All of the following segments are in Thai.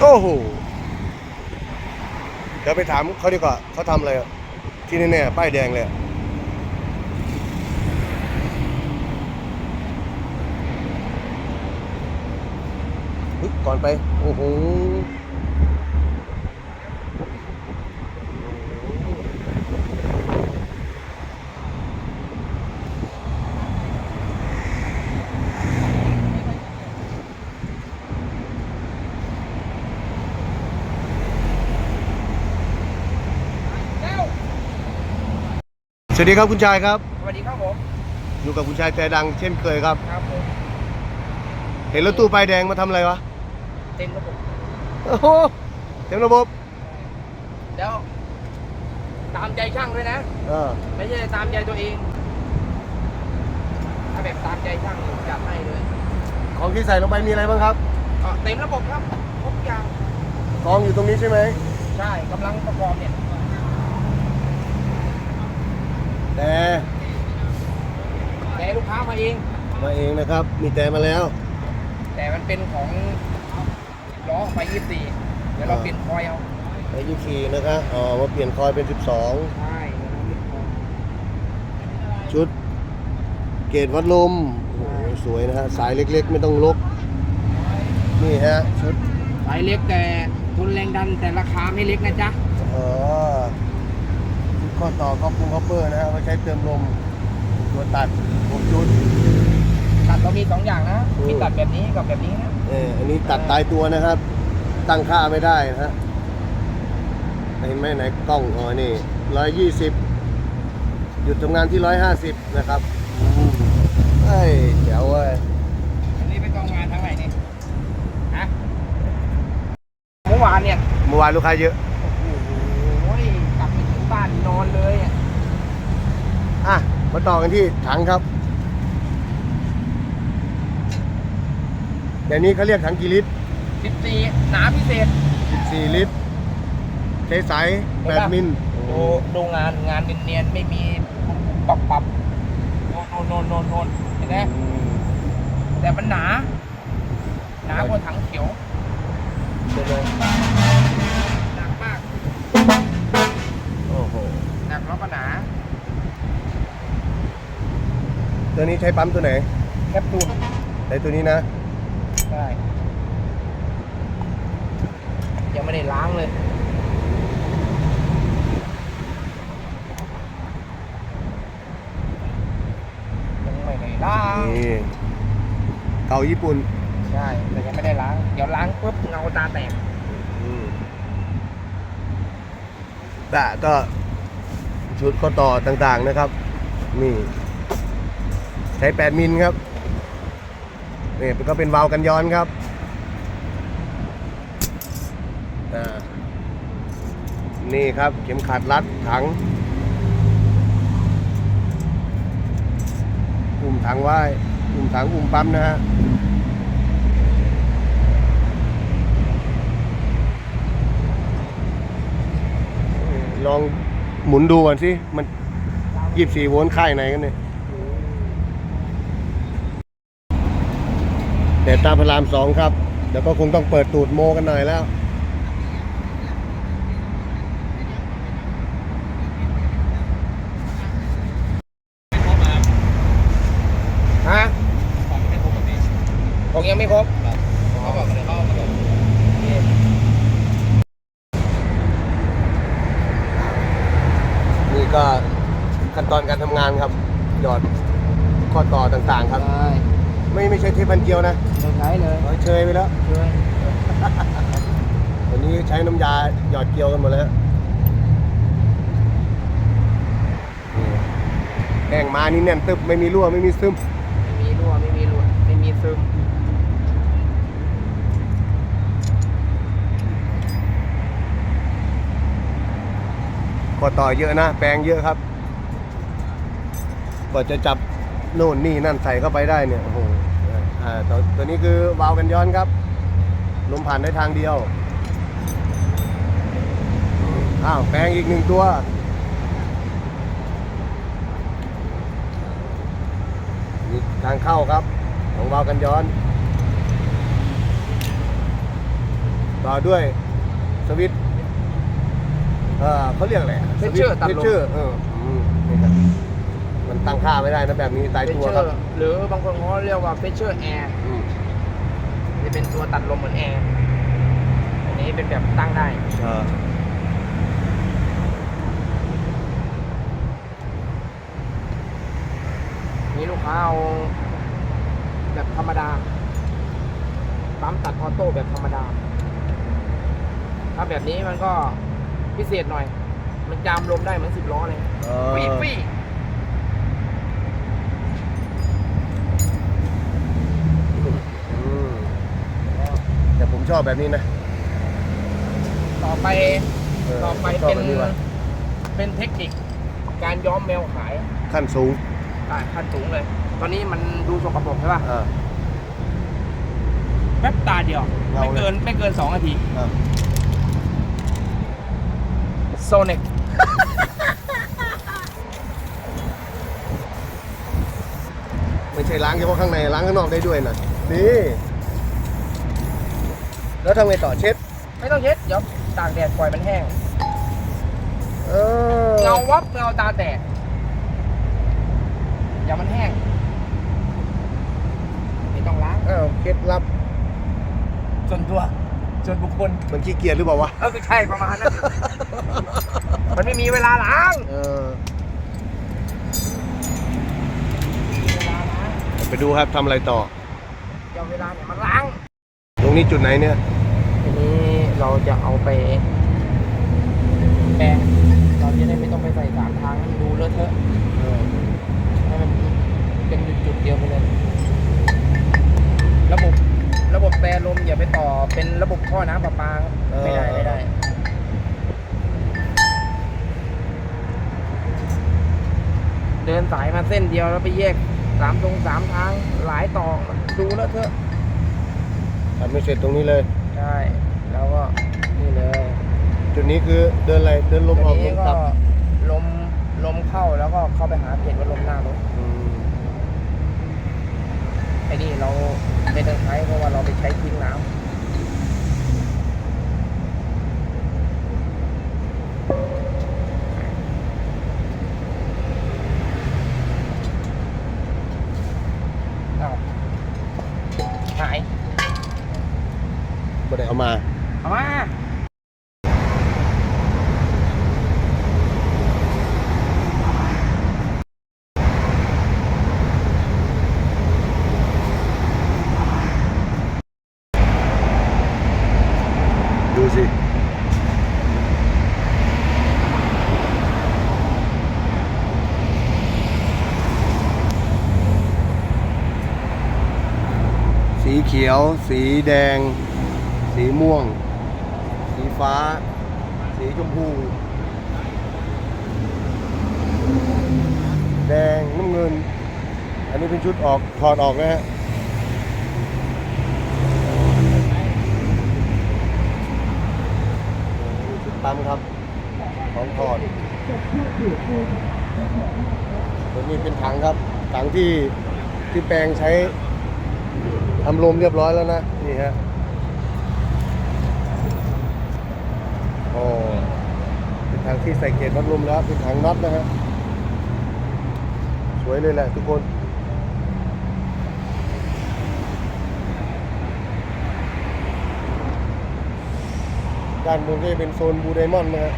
โอ้โห เดี๋ยวไปถามเขาดีกว่าเขาทำอะไรอะที่แน่ๆป้ายแดงเลยอะเฮ้ยก่อนไป โอ้โห วัสดีครับคุณชายครับ สวัสดีครับผมอยู่กับคุณชายแต่ดังเช่นเคยครับ ครับผมเห็นรถตู้ป้ายแดงมาทำอะไรวะเต็มระบบโอ้โหเต็มระบบแล้วตามใจช่างด้วยนะ เออไม่ใช่ตามใจตัวเอง ถ้าแบบตามใจช่างจัดให้เลยของที่ใส่ลงไปมีอะไรบ้างครับอะเต็มระบบครับครบอย่างกองอยู่ตรงนี้ใช่ไหมใช่กำลังประกอบเนี่ย แต่แต่ลูกค้ามาเอง มาเองนะครับ มีแต่มาแล้ว แต่มันเป็นของล้อไปยี่สี่เดี๋ยวเราเปลี่ยนคอยเอาไอยูคีนะครับอ๋อมาเปลี่ยนคอยเป็นใช่เดี๋ยวเราเปลี่ยนคอย12ชุด เกรดวัดลมโอ้โหสวยนะฮะ สายเล็กๆ ไม่ต้องลก นี่ฮะ ชุด สายเล็กแต่ทนแรงดันแต่ราคาไม่เล็กนะจ๊ะอ๋อชุด ข้อต่อคอปปุงคอปเปอร์นะฮะไว้ใช้เติมลมตัวตัดผมชุด ตัดเรามีสองอย่างนะอืมมีตัดแบบนี้กับแบบนี้นะ เอออันนี้ตัดตายตัวนะครับ ตั้งค่าไม่ได้นะฮะเห็นไหมไหนกล้องอ๋อนี่ร้อยยี่สิบหยุดทำงานที่ร้อยห้าสิบนะครับอืมเฮ้ยเจ๋วเว้ยอันนี้เป็นกองงานทั้งไหนนี่ ฮะ เมื่อวานเนี่ย เมื่อวานลูกค้าเยอะ โอ้โหกลับไปถึงบ้านนอนเลยอะ อะ มาต่อกันที่ถังครับแต่นี้เขาเรียกถังกี่ลิตร 14หนาพิเศษ 14 ลิตรใช้สาย8มิลดูดูงานงานเนียนๆไม่มีปรับปรับโนนโนนโนนโนนเห็นไหมอืมแต่มันหนา หนากว่าถังเขียวใช่ไหม หนักมาก โอ้โห หนักแล้วก็หนา ตัวนี้ใช้ปั๊มตัวไหนแคปซูลใช้ตัวนี้นะ ใช่ยังไม่ได้ล้างเลย ยังไม่ได้ล้าง นี่ เก่าญี่ปุ่น ใช่ แต่ยังไม่ได้ล้าง เดี๋ยวล้างปุ๊บเงาตาแตกอืมแต่ก็ชุดข้อต่อต่างๆนะครับ นี่ ใช้ 8 มิลครับนี่ก็เป็นวาล์วกันย้อนครับนี่ครับเข็มขัดรัดถังอุ่มถังไว้อุ่มถังอุ่มปั๊มนะฮะลองหมุนดูก่อนสิ มันยี่สี่โวลต์ค่ายไหนกันเนี่ย แต่ตามพระรามสองครับ เดี๋ยวก็คงต้องเปิดตูดโมกันหน่อยแล้วฮะของยังไม่ครบเขาบอกเลยเขานี่ก็ขั้นตอนการทำงานครับ หยอดข้อต่อต่างๆครับ ไม่ไม่ใช่เทปพันเกลียวนะเราใช้เลยเราเชยไปแล้วเลยวันนี้ใช้น้ำยาหยอดเกลียวกันหมดแล้วนี่แห้งมานี่แน่นตึบไม่มีรั่วไม่มีซึม ไม่มีรั่วไม่มีรั่วไม่มีซึมก็ต่อเยอะนะ แปลงเยอะครับ กว่าจะจับ โน่นนี่นั่นใส่เข้าไปได้เนี่ยโอ้โหอ่าตัวตัวนี้คือวาล์วกันย้อนครับลมผ่านได้ทางเดียวอ้าวแปลงอีกหนึ่งตัวนี่ทางเข้าครับ ของวาล์วกันย้อน ต่อด้วยสวิตช์เออเขาเรียกอะไรเพชเชอร์ตัดเพลชมเชอร์เอออื มนี่ครับมันตั้งค่าไม่ได้นะแบบนี้ตายเพชตัวเชคอรับร์หรือบางคนเขาเรียกว่าเพชเชอร์แอร์อืมจะเป็นตัวตัดลมเหมือนแอร์อันนี้เป็นแบบตั้งได้ เออนี่ลูกค้าเอาแบบธรรมดาปั๊มตัดออโต้แบบธรรมดา ถ้าแบบนี้มันก็พิเศษหน่อย มันจามลมได้เหมือนสิบล้อเลยเออ ฟีฟี่ อืมแต่ผม ชอบแบบนี้นะต่อไปเต่อไปชอบเป็นแบบนี้ว่ะเป็นเทคนิค การย้อมแมวขายขั้นสูงได้ขั้นสูงเลย ตอนนี้มันดูสกปรกใช่ป่ะอ่า แป๊บตาเดียว เงาไม่เลย เกินไม่เกินสองนาทีอ่าโซเน็กไม่ใช่ล้างเฉพาะข้างในล้างข้างนอกได้ด้วยนะนี่ แล้วทำไงต่อเช็ด ไม่ต้องเช็ดเดี๋ยวตากแดดปล่อยมันแห้งเออเงาวับเงาตาแตกอย่ามันแห้งไม่ต้องล้างอ้าวเคล็ดลับส่วนตัวส่วนบุคคลมันขี้เกียจหรือเปล่าวะเออคือใช่ประมาณนั้นมันไม่มีเวลาล้างเออไม่มีเวลาล้างไปดูครับทำอะไรต่อ เดี๋ยวเวลาเนี่ยมันล้างต รงนี้จุดไหนเนี่ย ทีนี้เราจะเอาไปแปรงเราจะได้ไม่ต้องไปใส่สามทางให้มันดูเลอะเทอะให้มันเป็นจุดๆเดียวไปเลย ระบบระบบแปรลมอย่าไปต่อเป็นระบบท่อน้ำประปาครับเออ ไม่ได้ไม่ได้ เดินสายมาเส้นเดียวแล้วไปแยกสามตรงสามทางหลายต่อมันดูเลอะเทอะ ทำไม่เสร็จตรงนี้เลย ใช่แล้วก็นี่เลยจุดนี้คือเดินอะไรเดินลมออกลนี้มกก็ลับลมลมเข้าแล้วก็เข้าไปหาเกล็ดว่าลมหน้ารถอืมไอ้นี่เราไม่ต้องใช้เพราะว่าเราไปใช้ทิ้งน้ำอ้าวหาย ไม่ได้เอามา เอามา ดูสิ สีเขี ยว สีแดง สีม่วง สีฟ้า สีชมพู แดงน้ำเงิน อันนี้เป็นชุดออกถอดออกนะฮะชุดปั๊มครับ ของถอดตัวนี้เป็นถังครับ ถังที่ที่แปลงใช้ ทำลมเรียบร้อยแล้วนะ นี่ฮะโอ้เป็นถังที่ใส่เกจวัดลมแล้ว เป็นถังน็อตนะฮะ สวยเลยแหละทุกคนด้านบนก็จะเป็นโซนบูไดมอนด์นะฮะ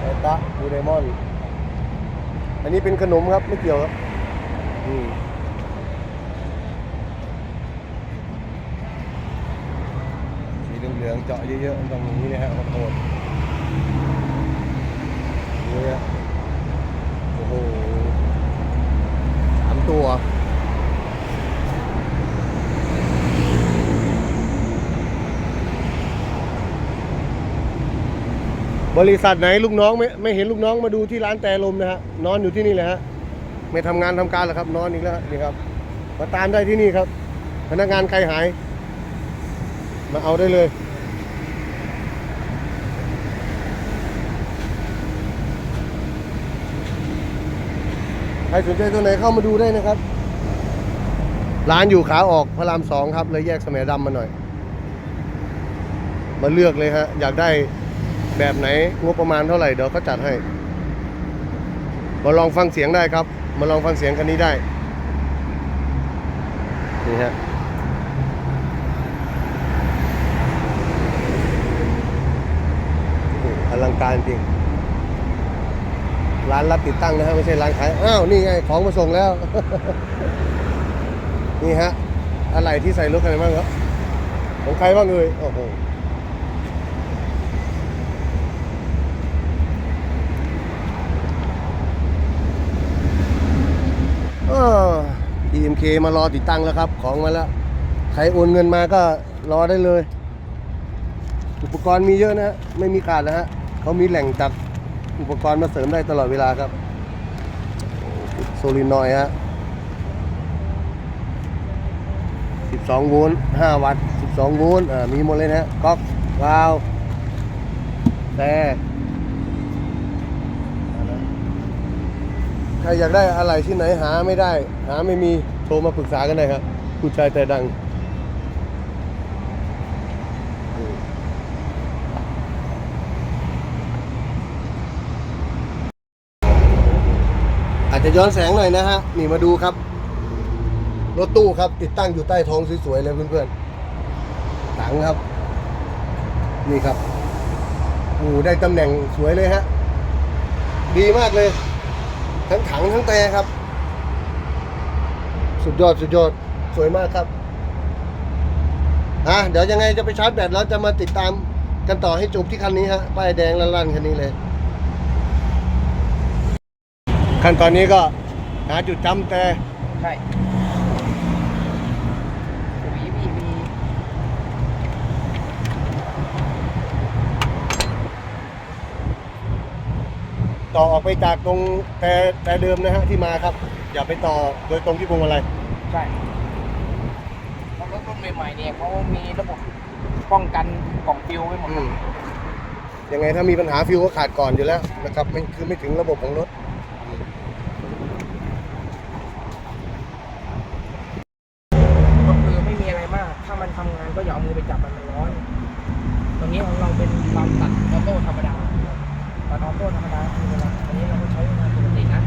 ไอตะบูไดมอนด์อันนี้เป็นขนมครับ ไม่เกี่ยวครับ อืมสี เหลืองเจาะเยอะๆตรงนี้นะฮะโคตรๆนี่ฮะโอ้โหสามตัวบริษัทไหนลูกน้องไม่ไม่เห็นลูกน้องมาดูที่ร้านแต่ลมนะฮะนอนอยู่ที่นี่เลยฮะไม่ทำงานทำการหรอกครับ นอนอีกแล้วฮะนี่ครับมาตามได้ที่นี่ครับ พนักงานใครหาย มาเอาได้เลย ใครสนใจตัวไหนเข้ามาดูได้นะครับ ร้านอยู่ขาออกพระรามสองครับ เลยแยกสมัยดำมาหน่อย มาเลือกเลยฮะ อยากได้แบบไหนงบประมาณเท่าไหร่เดี๋ยวเขาจัดให้ มาลองฟังเสียงได้ครับ มาลองฟังเสียงคันนี้ได้ นี่ฮะอลังการจริง ร้านรับติดตั้งนะฮะไม่ใช่ร้านขาย อ้าวนี่ไงของมาส่งแล้ว นี่ฮะอะไรที่ใส่รถกันบ้างครับของใครบ้างเอ่ยโอ้โหเออ EMK มารอติดตั้งแล้วครับ ของมาแล้ว ใครโอนเงินมาก็รอได้เลย อุปกรณ์มีเยอะนะฮะ ไม่มีขาดนะฮะเขามีแหล่งจัด อุปกรณ์มาเสริมได้ตลอดเวลาครับโซลินอยฮะ 12 โวลต์ 5 วัตต์ 12 โวลต์ อ่า มีหมดเลยนะฮะก๊อกวาล์วแต่ใครอยากได้อะไรที่ไหนหาไม่ได้ หาไม่มี โทรมาปรึกษากันได้ครับ ผู้ชายแต่ดัง จจะย้อนแสงหน่อยนะฮะนี่มาดูครับ รถตู้ครับติดตั้งอยู่ใต้ท้องสวยๆเลยเพื่อนๆถังครับ นี่ครับโอ้โหได้ตำแหน่งสวยเลยฮะดีมากเลย ทั้งถังทั้งแต่ครับ สุดยอดสุดยอดสวยมากครับอะเดี๋ยวยังไงจะไปชาร์จแบตแล้วจะมาติดตามกันต่อให้จบที่คันนี้ฮะป้ายแดงลั่นๆคันนี้เลย ขั้นตอนนี้ก็หาจุดจำแต่ใช่ปุ๋ยมีมีต่อออกไปจากตรงแต่แต่เดิมนะฮะที่มาครับ อย่าไปต่อโดยตรงที่พวงมาลัยใช่เพราะรถรุ่นใหม่ๆเนี่ยเขามีระบบป้องกันกล่องฟิวไว้หมดอืมยังไงถ้ามีปัญหาฟิวก็ขาดก่อนอยู่แล้วนะครับไม่คือไม่ถึงระบบของรถ ก็คือไม่มีอะไรมาก ถ้ามันทำงานก็อย่าเอามือไปจับมันมันร้อน ตรงนี้ของเราเป็นความตัดออโต้ธรรมดาตัดออโต้ธรรมดาคือเวลาอันนี้เราก็ใช้งานปกตินะ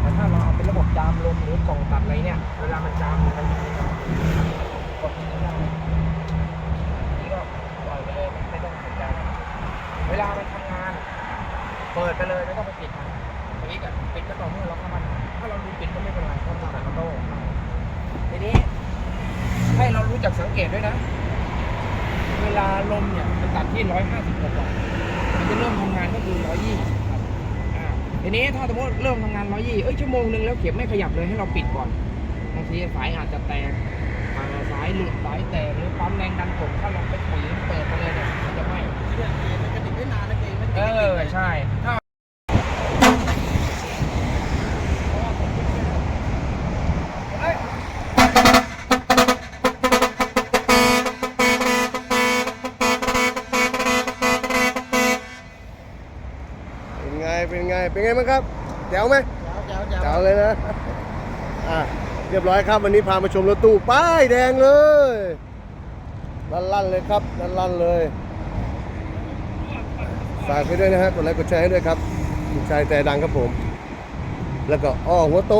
แต่ถ้าเราเอาเป็นระบบจามลมหรือกล่องตัดอะไรเนี่ย เวลามันจามมันกดไม่ได้นี่ก็ปล่อยไปเลยไม่ไม่ต้องสนใจ เวลามันทำงาน เปิดไปเลยไม่ต้องไปปิดมันสวิตช์อะปิดก็ต่อเมื่อเราเข้ามันถ้าเราดูปิดก็ไม่เป็นไรเพราะมันตัดออโต้ทีนี้ ให้เรารู้จักสังเกตด้วยนะ เวลาลมเนี่ยมันตัดที่ 150กว่ามันจะเริ่ม ทำงานก็คือ120ครับอ่าทีนี้ถ้าสมมติเริ่มทำงาน120เอ้ยชั่วโมงหนึ่งแล้วเข็มไม่ขยับเลยให้เราปิดก่อนบางทีสายอาจจะแตกอ่าสายหลุดสายแตกหรือปั๊มแรงดันกดถ้าเราไปปุ๋ยเปิดไปเลยเนี่ยมันจะไหม้เออใช่ถ้าเป็นไง เป็นไง เป็นไงบ้างครับแจ๋วไหมเจ้าเจ้าเจ๋วเลยนะ อะ เรียบร้อยครับวันนี้พามาชมรถตู้ป้ายแดงเลยลั่นๆเลยครับลั่นๆเลยฝากไปด้วยนะฮะกดไลค์กดแชร์ให้ด้วยครับผู้ชายแต่ดังครับผม แล้วก็อ้อหัวโต